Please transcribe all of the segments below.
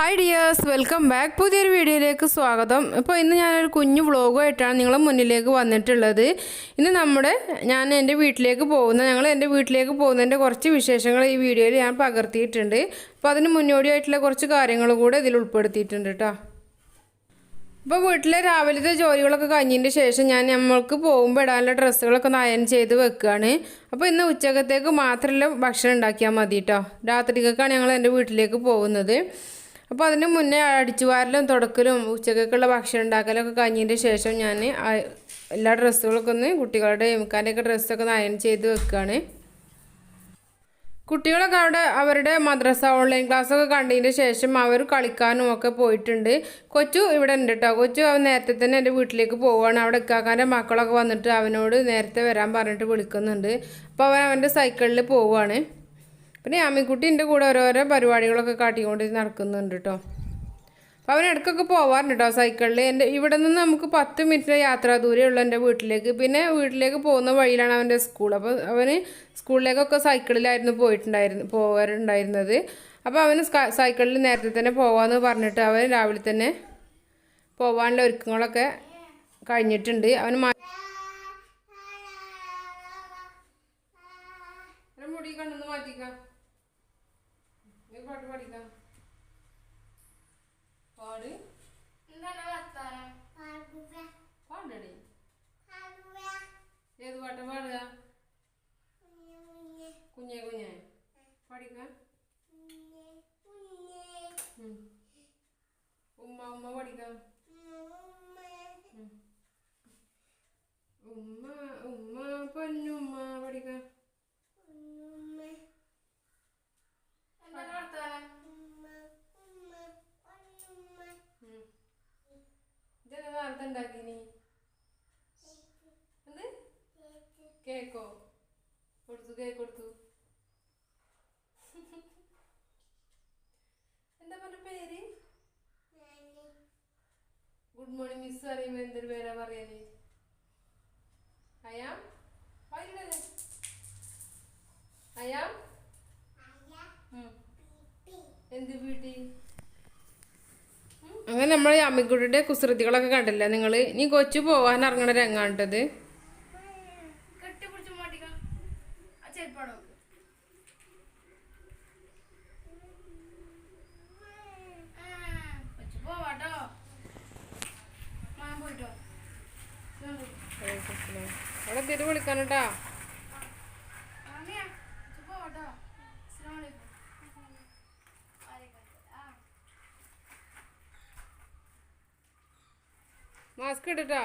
Hi dears welcome back പുതിയൊരു വീഡിയോയിലേക്ക് സ്വാഗതം. ഇപ്പോൾ ഇന്ന് ഞാനൊരു കുഞ്ഞു വ്ളോഗുമായിട്ടാണ് നിങ്ങളെ മുന്നിലേക്ക് വന്നിട്ടുള്ളത്. ഇന്ന് നമ്മുടെ ഞാൻ എന്റെ വീട്ടിലേക്ക് പോകുന്ന ഞങ്ങൾ എന്റെ വീട്ടിലേക്ക് പോകുന്നതിന്റെ കുറച്ച് വിശേഷങ്ങൾ ഈ വീഡിയോയിൽ ഞാൻ പകർത്തിയിട്ടുണ്ട്. അപ്പോൾ അതിന് മുന്നോടിയായിട്ടുള്ള കുറച്ച് കാര്യങ്ങൾ കൂടെ ഇതിൽ ഉൾപ്പെടുത്തിയിട്ടുണ്ട് കേട്ടോ ഇപ്പോൾ വീട്ടിലെ രാവിലത്തെ ജോലികളൊക്കെ കഴിഞ്ഞതിന്റെ ശേഷം ഞാൻ നമ്മൾക്ക് പോകുമ്പോൾ ഇടാനുള്ള ഡ്രസ്സുകളൊക്കെ അയൺ ചെയ്ത് വെക്കുകയാണ്. അപ്പോൾ ഇന്ന് ഉച്ചക്കത്തേക്ക് മാത്രമല്ല ഭക്ഷണം ഉണ്ടാക്കിയാൽ മതി കേട്ടോ രാത്രിക്കൊക്കെയാണ് ഞങ്ങൾ എന്റെ വീട്ടിലേക്ക് പോകുന്നത്. അപ്പോൾ അതിന് മുന്നേ അടിച്ചുവാരലും തുടക്കലും ഉച്ചക്കൊക്കെയുള്ള ഭക്ഷണം ഉണ്ടാക്കലും ഒക്കെ കഴിഞ്ഞതിന്റെ ശേഷം ഞാൻ എല്ലാ ഡ്രസ്സുകളൊക്കെ ഒന്ന് കുട്ടികളുടെ എമുക്കാന്റെയൊക്കെ ഡ്രസ്സൊക്കെ ഒന്ന് അയൺ ചെയ്ത് വെക്കുകയാണ് കുട്ടികളൊക്കെ അവിടെ അവരുടെ മദ്രസ ഓൺലൈൻ ക്ലാസ്സൊക്കെ കണ്ടതിന് ശേഷം അവർ കളിക്കാനും ഒക്കെ പോയിട്ടുണ്ട്. കൊച്ചു ഇവിടെ ഉണ്ട് കേട്ടോ കൊച്ചു അവൻ നേരത്തെ തന്നെ എന്റെ വീട്ടിലേക്ക് പോവുകയാണ് അവിടെ ഇക്കാക്കാന്റെ മക്കളൊക്കെ വന്നിട്ട് അവനോട് നേരത്തെ വരാൻ പറഞ്ഞിട്ട് വിളിക്കുന്നുണ്ട്. അപ്പോൾ അവൻ അവന്റെ സൈക്കിളിൽ പോവുകയാണ് പിന്നെ അമ്മിക്കുട്ടി എന്റെ കൂടെ ഓരോരോ പരിപാടികളൊക്കെ കാട്ടിക്കൊണ്ട് നടക്കുന്നുണ്ട് കേട്ടോ അപ്പോൾ അവൻ ഇടയ്ക്കൊക്കെ പോവാറുണ്ട് കേട്ടോ സൈക്കിളിൽ എന്റെ ഇവിടെ നിന്ന് നമുക്ക് പത്ത് മിനിറ്റ് യാത്രാ ദൂരേ ഉള്ളൂ എന്റെ വീട്ടിലേക്ക്. പിന്നെ വീട്ടിലേക്ക് പോകുന്ന വഴിയിലാണ് അവന്റെ സ്കൂൾ അപ്പോൾ അവന് സ്കൂളിലേക്കൊക്കെ സൈക്കിളിലായിരുന്നു പോയിട്ടുണ്ടായിരുന്നു പോകാറുണ്ടായിരുന്നത് അപ്പോൾ അവന് സൈക്കിളിൽ നേരത്തെ തന്നെ പോവാമെന്ന് പറഞ്ഞിട്ട് അവൻ രാവിലെ തന്നെ പോകാനുള്ള ഒരുക്കങ്ങളൊക്കെ കഴിഞ്ഞിട്ടുണ്ട്. അവന് മുടി കണ്ണൊന്ന് മാറ്റിക്കാം. നീ പാട്ട് പാടിക്കാം? പാട്. എന്താണ് വർത്താനം? പാടടി. ഏത് പാട്ടാ പാടുക? കുഞ്ഞേ കുഞ്ഞേ. പാടിക്ക. ഉം. ഉമ്മ ഉമ്മ പഠിക്കാം ഉമ്മ ഉമ്മ പൊന്നുമ്മ പാടിക്കാം എന്താണ് വർത്താനം ഉം. ഇതെന്താ നേരത്തെ ഉണ്ടാക്കിനി എന്ത്? കേക്കോ? കൊടുത്തു കേക്ക് കൊടുത്തു. എന്താ പറഞ്ഞ പേര്? ഗുഡ് മോർണിംഗ് മിസ് അറിയുമ്പോ എന്തൊരു പേരാ പറയാന്? അയാം? വായിലിടല്ലേ? അയാം? അങ്ങനെ നമ്മൾ അമ്മിക്കുട്ടിയുടെ കുസൃതികളൊക്കെ കണ്ടില്ല? നിങ്ങൾ ഇനി കൊച്ചു പോവാൻ ഇറങ്ങണ രംഗാണ്ടത്. അവിടെ തിരി വിളിക്കാനട്ടാ മാസ്ക് ഇടട്ടോ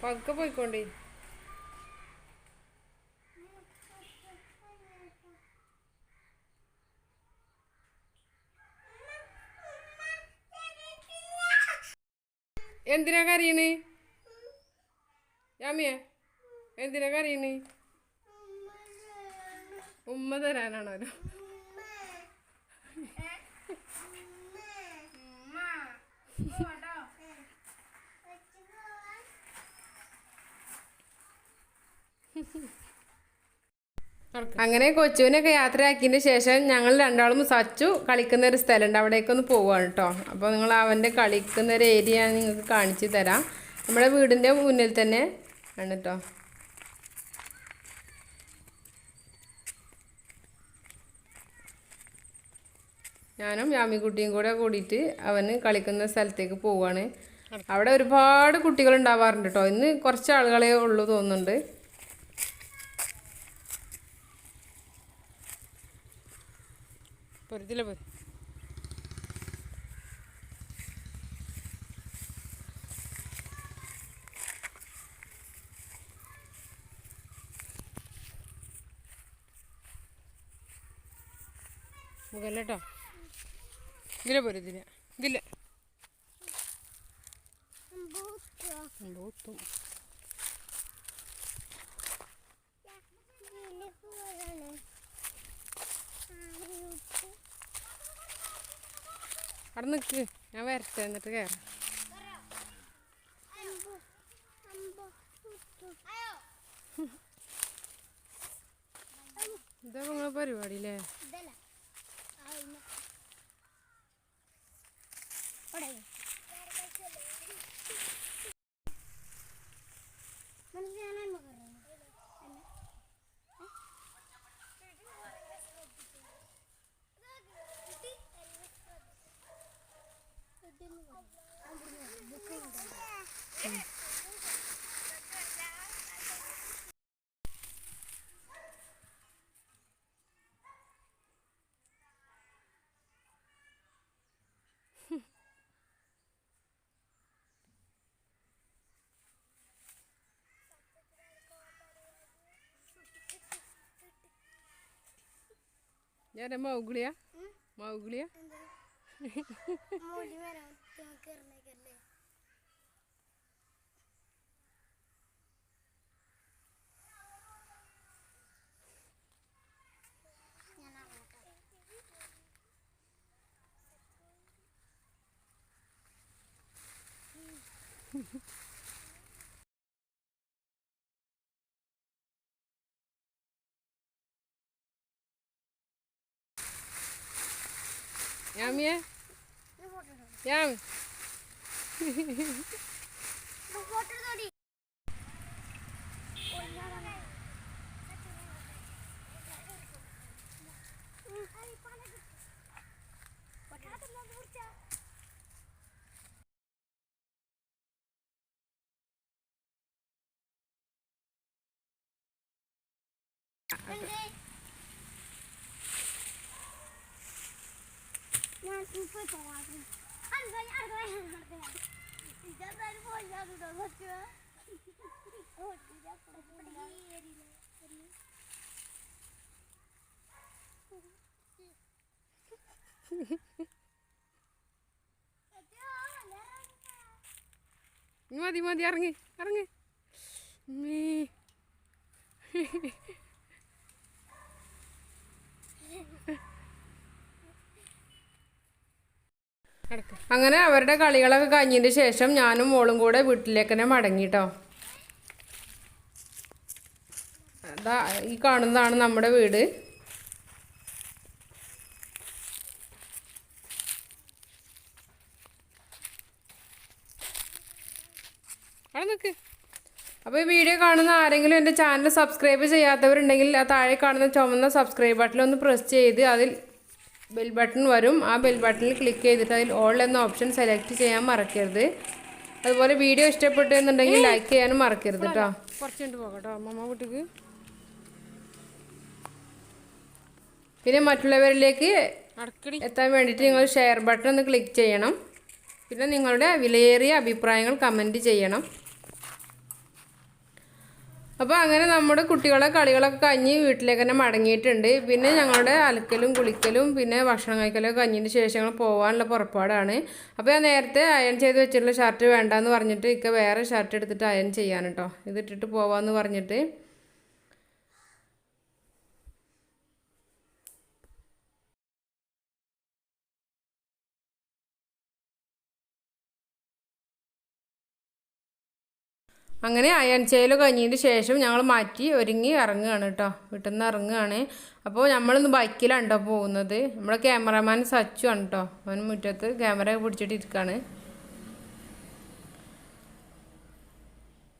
പതുക്കെ പോയിക്കോണ്ടി. എന്തിനാ കരയണ്? യാമിയെ എന്തിനാ കരയണ്? ഉമ്മ തരാനാണോ. അങ്ങനെ കൊച്ചുവിനൊക്കെ യാത്രയാക്കിയതിന് ശേഷം ഞങ്ങൾ രണ്ടാളും സച്ചു കളിക്കുന്ന ഒരു സ്ഥലമുണ്ട്. അവിടേക്കൊന്ന് പോവാണ് കേട്ടോ അപ്പോൾ നിങ്ങൾ അവന്റെ കളിക്കുന്ന ഒരു ഏരിയ നിങ്ങൾക്ക് കാണിച്ചു തരാം. നമ്മുടെ വീടിന്റെ മുന്നിൽ തന്നെ ആണ് കേട്ടോ ഞാനും യാമിക്കുട്ടിയും കൂടെ കൂടിയിട്ട് അവന് കളിക്കുന്ന സ്ഥലത്തേക്ക് പോവാണ്. അവിടെ ഒരുപാട് കുട്ടികൾ ഉണ്ടാവാറുണ്ട് കേട്ടോ ഇന്ന് കുറച്ച് ആളുകളെ ഉള്ളൂ തോന്നുന്നുണ്ട്. പൊരുത്തില്ല പോര്. മുഖല്ലട്ടോ ഇതിലെ പോരെ ഇതിലെ. ഇതിലെ. ബൂത്തും അവിടെ നിൽക്ക് ഞാൻ വരട്ടെ എന്നിട്ട് കയറാം ഇവിടെ ഞാൻ മൗഗിളിയാ മൗഗിളിയാ യാമിയെ ഇത് ഫോട്ടോ എടുത്തോ. മതി മതി ഇറങ്ങി ഇറങ്ങി. മേ. അങ്ങനെ അവരുടെ കളികളൊക്കെ കഴിഞ്ഞതിന് ശേഷം ഞാനും മോളും കൂടെ വീട്ടിലേക്ക് തന്നെ മടങ്ങിട്ടോ. അതാ ഈ കാണുന്നതാണ് നമ്മുടെ വീട്. അവിടെ അപ്പോൾ ഈ വീഡിയോ കാണുന്ന ആരെങ്കിലും എന്റെ ചാനൽ സബ്സ്ക്രൈബ് ചെയ്യാത്തവരുണ്ടെങ്കിൽ ആ താഴെ കാണുന്ന ചുമന്ന സബ്സ്ക്രൈബ് ബട്ടൺ ഒന്ന് പ്രസ് ചെയ്ത് അതിൽ ബെൽ ബട്ടൺ വരും. ആ ബെൽ ബട്ടണിൽ ക്ലിക്ക് ചെയ്തിട്ട് അതിൽ ഓൾ എന്ന ഓപ്ഷൻ സെലക്ട് ചെയ്യാൻ മറക്കരുത്. അതുപോലെ വീഡിയോ ഇഷ്ടപ്പെട്ടു എന്നുണ്ടെങ്കിൽ ലൈക്ക് ചെയ്യാനും മറക്കരുത് കേട്ടോ കുറച്ചുകൊണ്ട് പോകട്ടോ അമ്മമ്മ വീട്ടിക്ക് പിന്നെ മറ്റുള്ളവരിലേക്ക് എത്താൻ വേണ്ടിയിട്ട് നിങ്ങൾ ഷെയർ ബട്ടൺ ഒന്ന് ക്ലിക്ക് ചെയ്യണം. പിന്നെ നിങ്ങളുടെ വിലയേറിയ അഭിപ്രായങ്ങൾ കമന്റ് ചെയ്യണം. അപ്പോൾ അങ്ങനെ നമ്മുടെ കുട്ടികളെ കളികളൊക്കെ കഴിഞ്ഞ് വീട്ടിലേക്ക് തന്നെ മടങ്ങിയിട്ടുണ്ട്. പിന്നെ ഞങ്ങളുടെ അലക്കലും കുളിക്കലും പിന്നെ ഭക്ഷണം കഴിക്കലും കഴിഞ്ഞതിന് ശേഷം ഞങ്ങൾ പോകാനുള്ള പുറപ്പാടാണ്. അപ്പോൾ ഞാൻ നേരത്തെ അയൺ ചെയ്ത് വെച്ചിട്ടുള്ള ഷർട്ട് വേണ്ടാന്ന് പറഞ്ഞിട്ട് ഇക്ക വേറെ ഷർട്ട് എടുത്തിട്ട് അയൺ ചെയ്യാൻ കേട്ടോ ഇതിട്ടിട്ട് പോവാമെന്ന് പറഞ്ഞിട്ട് അങ്ങനെ അയൺ ചെയ്യൽ കഴിഞ്ഞതിന് ശേഷം ഞങ്ങൾ മാറ്റി ഒരുങ്ങി ഇറങ്ങുകയാണ് കേട്ടോ. വീട്ടിൽ നിന്ന് ഇറങ്ങുകയാണ്. അപ്പോൾ നമ്മളിന്ന് ബൈക്കിലാണ് കേട്ടോ പോകുന്നത്. നമ്മുടെ ക്യാമറമാൻ സച്ചു ആണ് കേട്ടോ. അവൻ മുറ്റത്ത് ക്യാമറ പിടിച്ചിട്ട് ഇരിക്കുകയാണ്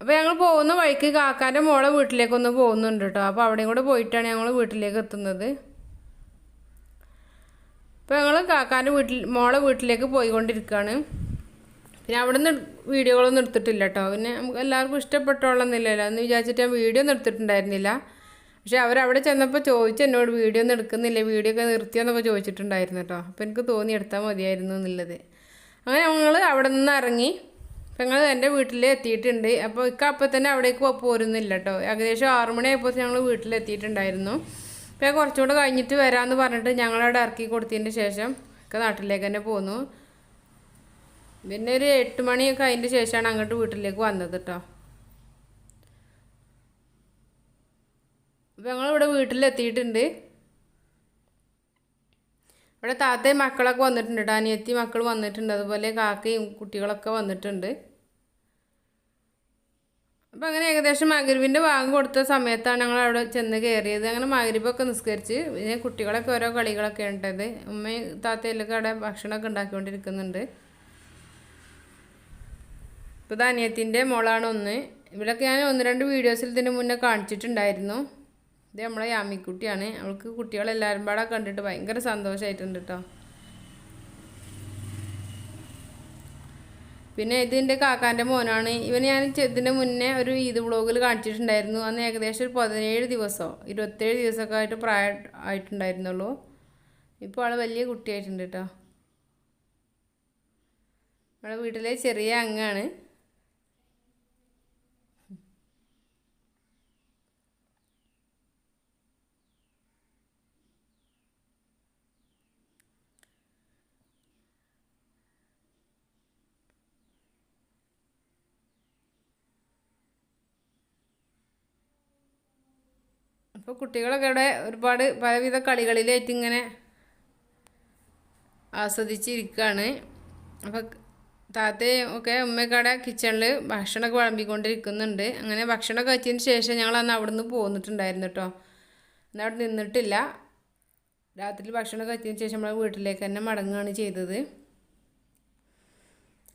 അപ്പോൾ ഞങ്ങൾ പോകുന്ന വഴിക്ക് കാക്കാന്റെ മോളെ വീട്ടിലേക്കൊന്ന് പോകുന്നുണ്ട് കേട്ടോ. അപ്പോൾ അവിടെയും കൂടെ പോയിട്ടാണ് ഞങ്ങൾ വീട്ടിലേക്ക് എത്തുന്നത്. അപ്പോൾ ഞങ്ങൾ കാക്കാന്റെ വീട്ടിൽ മോളെ വീട്ടിലേക്ക് പോയിക്കൊണ്ടിരിക്കുകയാണ് പിന്നെ അവിടെ നിന്ന് വീഡിയോകളൊന്നും എടുത്തിട്ടില്ല കേട്ടോ പിന്നെ നമുക്ക് എല്ലാവർക്കും ഇഷ്ടപ്പെട്ടോളന്നില്ലല്ലോ എന്ന് വിചാരിച്ചിട്ട് ഞാൻ വീഡിയോ ഒന്നും എടുത്തിട്ടുണ്ടായിരുന്നില്ല. പക്ഷേ അവരവിടെ ചെന്നപ്പോൾ ചോദിച്ചു എന്നോട് വീഡിയോ ഒന്നും എടുക്കുന്നില്ല വീഡിയോ ഒക്കെ നിർത്തിയെന്നൊക്കെ ചോദിച്ചിട്ടുണ്ടായിരുന്നു കേട്ടോ അപ്പോൾ എനിക്ക് തോന്നി എടുത്താൽ മതിയായിരുന്നു എന്നുള്ളത്. അങ്ങനെ ഞങ്ങൾ അവിടെ നിന്ന് ഇറങ്ങി. അപ്പം ഞങ്ങൾ എന്റെ വീട്ടിൽ എത്തിയിട്ടുണ്ട്. അപ്പോൾ ഇക്ക അപ്പം തന്നെ അവിടേക്ക് പോരുന്നില്ല കേട്ടോ ഏകദേശം ആറു മണിയായപ്പോൾ ഞങ്ങൾ വീട്ടിലെത്തിയിട്ടുണ്ടായിരുന്നു അപ്പോൾ കുറച്ചുകൂടെ കുറച്ചും കൂടെ കഴിഞ്ഞിട്ട് വരാമെന്ന് പറഞ്ഞിട്ട് ഞങ്ങളവിടെ ഇറക്കി കൊടുത്തതിന്റെ ശേഷം ഒക്കെ നാട്ടിലേക്ക് തന്നെ പോന്നു. പിന്നെ ഒരു എട്ട് മണിയൊക്കെ അതിന്റെ ശേഷമാണ് അങ്ങോട്ട് വീട്ടിലേക്ക് വന്നത് കേട്ടോ അപ്പോൾ ഞങ്ങളിവിടെ വീട്ടിലെത്തിയിട്ടുണ്ട്. ഇവിടെ താത്തയും മക്കളൊക്കെ വന്നിട്ടുണ്ട് കേട്ടോ അനിയത്തി മക്കൾ വന്നിട്ടുണ്ട്. അതുപോലെ കാക്കയും കുട്ടികളൊക്കെ വന്നിട്ടുണ്ട്. അപ്പം അങ്ങനെ ഏകദേശം മകരുവിന്റെ ഭാഗം കൊടുത്ത സമയത്താണ് ഞങ്ങൾ അവിടെ ചെന്ന് കയറിയത് അങ്ങനെ മകരുവൊക്കെ നിസ്കരിച്ച് പിന്നെ കുട്ടികളൊക്കെ ഓരോ കളികളൊക്കെ ഉണ്ടത്. ഉമ്മയും താത്തയിലൊക്കെ അവിടെ ഭക്ഷണമൊക്കെ ഉണ്ടാക്കിക്കൊണ്ടിരിക്കുന്നുണ്ട്. ഇപ്പോൾ ഇത് മോളാണ് ഒന്ന്. ഇവിടെയൊക്കെ ഞാൻ ഒന്ന് രണ്ട് വീഡിയോസിൽ ഇതിന് മുന്നേ കാണിച്ചിട്ടുണ്ടായിരുന്നു. ഇത് നമ്മളെ യാമിക്കുട്ടിയാണ്. അവൾക്ക് കുട്ടികളെല്ലാവരും പാടെ കണ്ടിട്ട് ഭയങ്കര സന്തോഷമായിട്ടുണ്ട് കേട്ടോ പിന്നെ ഇതിന്റെ കാക്കാന്റെ മോനാണ്. ഇവന് ഞാൻ ഇതിന്റെ മുന്നേ ഒരു ഈദ് വ്ളോഗിൽ കാണിച്ചിട്ടുണ്ടായിരുന്നു. അന്ന് ഏകദേശം ഒരു പതിനേഴ് ദിവസമോ ഇരുപത്തേഴ് ദിവസമൊക്കെ ആയിട്ട് പ്രായം ആയിട്ടുണ്ടായിരുന്നുള്ളൂ. ഇപ്പോൾ ആൾ വലിയ കുട്ടിയായിട്ടുണ്ട് കേട്ടോ നമ്മുടെ വീട്ടിലെ ചെറിയ അംഗാണ്. അപ്പോൾ കുട്ടികളൊക്കെ ഇവിടെ ഒരുപാട് പലവിധ കളികളിലായിട്ട് ഇങ്ങനെ ആസ്വദിച്ചിരിക്കുകയാണ് അപ്പോൾ താത്തയും ഒക്കെ ഉമ്മയൊക്കെ കിച്ചണിൽ ഭക്ഷണമൊക്കെ വിളമ്പിക്കൊണ്ടിരിക്കുന്നുണ്ട്. അങ്ങനെ ഭക്ഷണമൊക്കെ വെച്ചതിന് ശേഷം ഞങ്ങൾ അന്ന് അവിടെ നിന്ന് പോന്നിട്ടുണ്ടായിരുന്നു കേട്ടോ. അന്ന് അവിടെ നിന്നിട്ടില്ല. രാത്രി ഭക്ഷണമൊക്കെ വെച്ചതിന് ശേഷം നമ്മൾ വീട്ടിലേക്ക് തന്നെ മടങ്ങുകയാണ് ചെയ്തത്.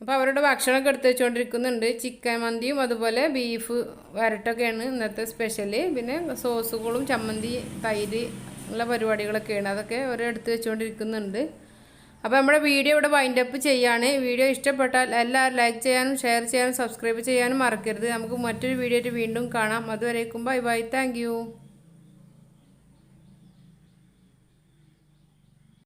അപ്പോൾ അവരുടെ ഭക്ഷണമൊക്കെ എടുത്ത് വെച്ചുകൊണ്ടിരിക്കുന്നുണ്ട് ചിക്കൻ മന്തിയും അതുപോലെ ബീഫ് വരട്ടൊക്കെയാണ് ഇന്നത്തെ സ്പെഷ്യൽ പിന്നെ സോസുകളും ചമ്മന്തി തൈര് ഉള്ള പരിപാടികളൊക്കെയാണ്. അതൊക്കെ അവർ എടുത്ത് വെച്ചുകൊണ്ടിരിക്കുന്നുണ്ട് അപ്പോൾ നമ്മുടെ വീഡിയോ ഇവിടെ വൈൻഡപ്പ് ചെയ്യാണ്. വീഡിയോ ഇഷ്ടപ്പെട്ടാൽ എല്ലാവരും ലൈക്ക് ചെയ്യാനും ഷെയർ ചെയ്യാനും സബ്സ്ക്രൈബ് ചെയ്യാനും മറക്കരുത്. നമുക്ക് മറ്റൊരു വീഡിയോ വീണ്ടും കാണാം. അതുവരേക്കും ബൈ ബൈ താങ്ക്